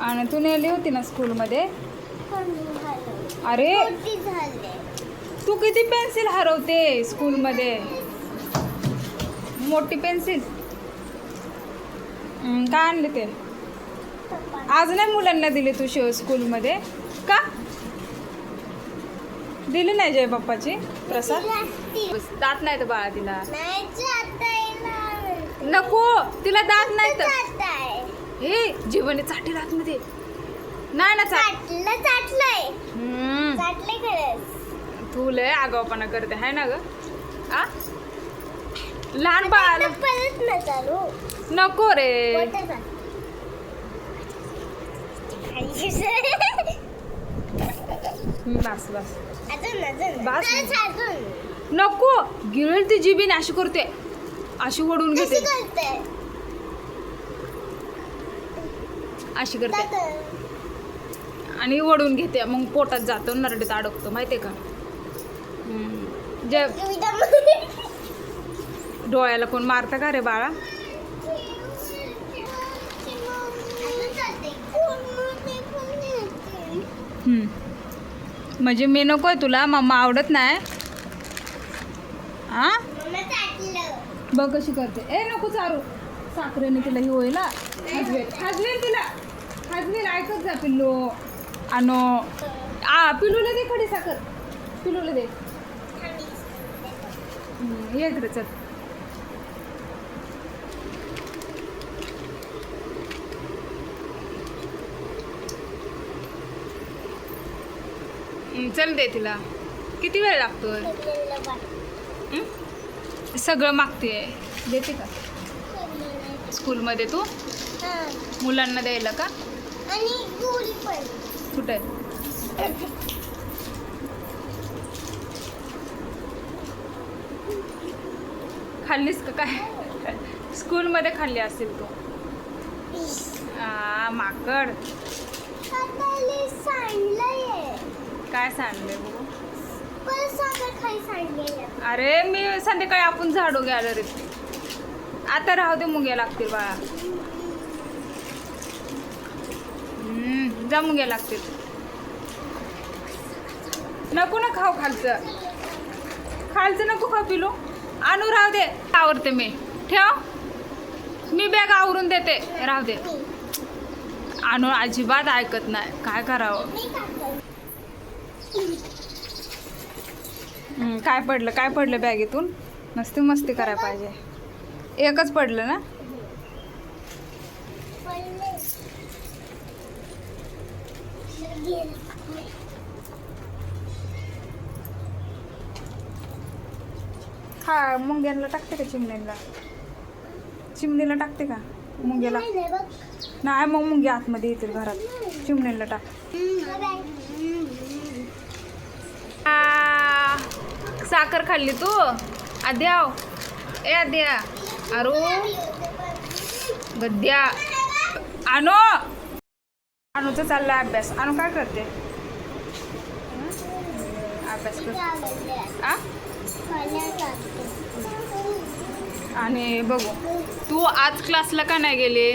आणि तू नेली होती ना स्कूलमध्ये? अरे! तू किती पेन्सिल हरवते स्कूलमध्ये? मोठी पेन्सिल. काय आणले ते? आज नाही मुलांना दिले तू शिव स्कूलमध्ये? का? दिली नाही जय बाप्पाची? प्रसाद? दात नाही तर बाळा तिला नको तिला दात नाही तर हे जीवने चाटी आतमध्ये. नाही ना चाट चाटलं चाटलंय. हम्म, चाटलंय खरंच. तू लय आगावपणा करते आहे ना ग? आ? लहान बाळाला आता परत न चालू नको रे. मोठं. बस बस. अजून अजून. बस. खरंच अजून. नको. गिळेल ती जिबीने अशी करते. अशी ओढून कशी घेते. करते. अशी करते. आणि ओढून घेते मग पोटात जातो नरडीत अडकतो माहितीये का. जे डोळ्याला कोण मारतं का रे बाळा. म्हणजे मी नकोय तुला मम्मा आवडत नाही चाटलं. बघ कशी करते ए नको चारू साखरेने तिला ही होईल हा. हसवेल तिला. हसवेल ऐकत जा पिल्लू. आणो आ पिलूला दे खडी साखर. पिलूला दे. ये इकडे चल. चल दे तिला. किती वेळ. हं? सगळं मागते देते का? स्कूलमध्ये तू? हां. मुलांना द्यायला का? कुठे? खाल्लीस का काय? स्कूलमध्ये खाल्ली असेल तू. माकड. सांडलंय. काय सांडले बघू. परत साखर खाली सांडलेलं अरे मी संध्याकाळी आपण झाडू घ्यायला रे. आता राहू दे मुग्या लागतील बाळा. जा मुंग्या लागतील. नको ना खाऊ खालचं. खालचं नको खाऊ पिलो. आणू राहू दे. आवडते मी. ठेव. मी बॅग आवरून देते. राहू दे. आणू अजिबात ऐकत नाही. काय करावं? काय पडलं? काय पडलं बॅगेतून मस्ती मस्ती करायला पाहिजे. एकच पडलं ना? हा मुंग्यांना टाकते का चिमणीला चिमणीला टाकते का? मुंग्याला? नाही मग मुंग्या आतमध्ये येतील घरात. चिमणीला टाक. हा साखर खाल्ली तू? आद्याव ए आद्या अरो गद्या आणो आणूचा चालला अभ्यास. आणू काय करते? अभ्यास करते आ? आणि बघू. तू आज क्लासला का नाही गेले?